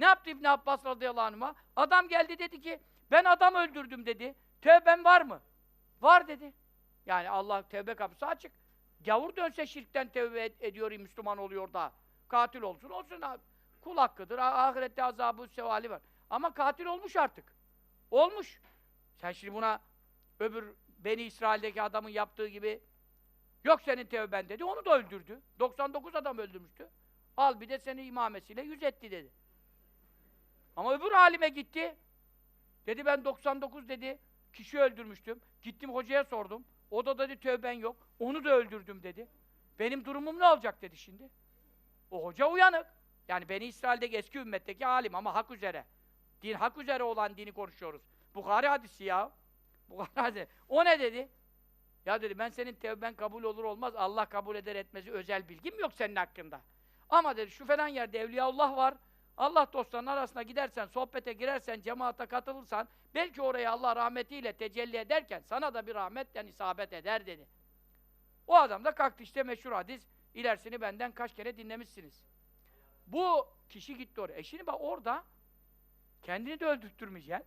Ne yaptı İbn Abbas radıyallahu anh'a? Adam geldi dedi ki ben adam öldürdüm dedi. Tövben var mı? Var dedi. Yani Allah tevbe kapısı açık. Gavur dönse şirkten tevbe ed- ediyor, Müslüman oluyor da. Katil olsun, olsun abi. Kul hakkıdır, ah- ahirette azabı, sevali var. Ama katil olmuş artık. Olmuş. Sen şimdi buna öbür Beni İsrail'deki adamın yaptığı gibi yok senin tevben dedi, onu da öldürdü. 99 adam öldürmüştü. Al bir de seni imamesiyle yüz etti dedi. Ama öbür halime gitti. Dedi ben 99 dedi, kişi öldürmüştüm. Gittim hocaya sordum. O da dedi tövben yok. Onu da öldürdüm dedi. Benim durumum ne olacak dedi şimdi. O hoca uyanık. Yani Beni İsrail'deki eski ümmetteki alim ama hak üzere. Din hak üzere olan dini konuşuyoruz. Bukhari hadisi ya. Bukhari hadisi. O ne dedi? Ya dedi ben senin tevben kabul olur olmaz Allah kabul eder etmezi özel bilgim yok senin hakkında. Ama dedi şu falan yerde Evliyaullah var. Allah dostlarının arasına gidersen, sohbete girersen, cemaate katılırsan belki oraya Allah rahmetiyle tecelli ederken sana da bir rahmetten isabet eder dedi. O adam da kalktı işte meşhur hadis. İlerisini benden kaç kere dinlemişsiniz. Bu kişi gitti oraya. E şimdi bak orada kendini de öldürttürmeyeceksin.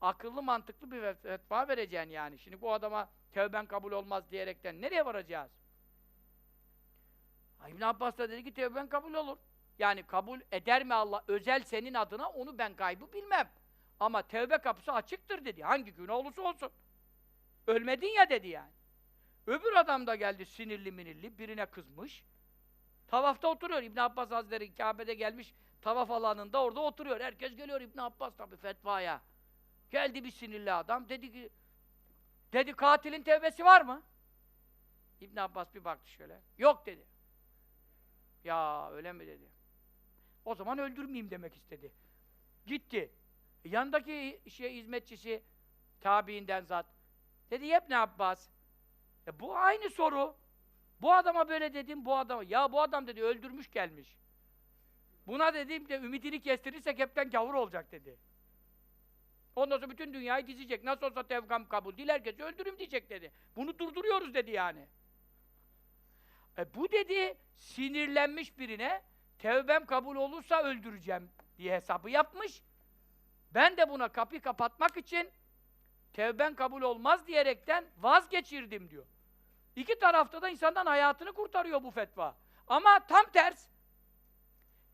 Akıllı mantıklı bir fet- fetva vereceksin yani. Şimdi bu adama tevben kabul olmaz diyerekten nereye varacağız? İbn Abbas da dedi ki tevben kabul olur. Yani kabul eder mi Allah özel senin adına onu ben kaybı bilmem. Ama tevbe kapısı açıktır dedi. Hangi gün olursa olsun. Ölmedin ya dedi yani. Öbür adam da geldi sinirli minirli, birine kızmış. Tavafta oturuyor. İbn Abbas Hazretleri Kabe'de gelmiş tavaf alanında orada oturuyor. Herkes geliyor İbn Abbas tabii fetvaya. Geldi bir sinirli adam. Dedi ki dedi katilin tevbesi var mı? İbn Abbas bir baktı şöyle. Yok dedi. Ya öyle mi dedi. O zaman öldürmeyeyim demek istedi. Gitti. E, Yanındaki şey hizmetçisi tabiinden zat. Dedi "Ya İbn Abbas. E bu aynı soru. Bu adama böyle dedim, bu adama. Ya bu adam dedi öldürmüş gelmiş. Buna dedim de ümidini kestirirsek hepten gavur olacak dedi. Ondan sonra bütün dünyayı dizecek. Nasıl olsa tevkam kabul değil, herkesi öldürüm diyecek dedi. Bunu durduruyoruz dedi yani. E bu dedi, sinirlenmiş birine, tevbem kabul olursa öldüreceğim diye hesabı yapmış. Ben de buna kapıyı kapatmak için tevben kabul olmaz diyerekten vazgeçirdim diyor. İki tarafta da insandan hayatını kurtarıyor bu fetva. Ama tam ters.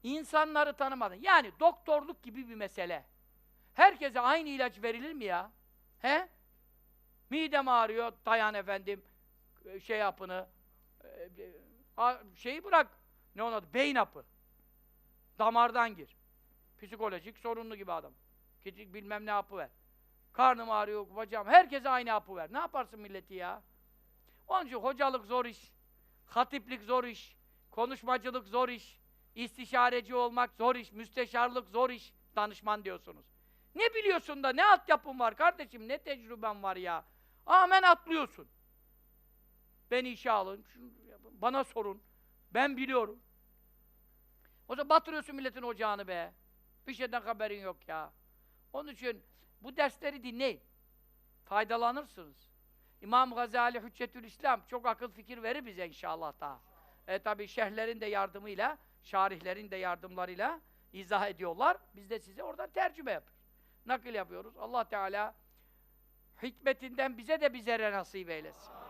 İnsanları tanımadın. Yani doktorluk gibi bir mesele. Herkese aynı ilaç verilir mi ya? He? Midem ağrıyor, dayan efendim, e, şey yapını, e, a- şeyi bırak, ne onun beyin hapı. Damardan gir. Psikolojik sorunlu gibi adam. Git bilmem ne hapı ver. Karnım ağrıyor, bacağım, herkese aynı hapı ver. Ne yaparsın milleti ya? Onun için hocalık zor iş, hatiplik zor iş, konuşmacılık zor iş, istişareci olmak zor iş, müsteşarlık zor iş, danışman diyorsunuz. Ne biliyorsun da, ne altyapın var kardeşim, ne tecrüben var ya? Amen atlıyorsun. Beni işe alın, bana sorun, ben biliyorum. O zaman batırıyorsun milletin ocağını be. Bir şeyden haberin yok ya. Onun için bu dersleri dinleyin. Faydalanırsınız. İmam Gazali Hüccetül İslam çok akıl fikir verir bize inşallah daha. E tabi şerhlerin de yardımıyla, şarihlerin de yardımlarıyla izah ediyorlar. Biz de size oradan tercüme yapıyoruz. Nakil yapıyoruz. Allah Teala hikmetinden bize de bize nasip eylesin.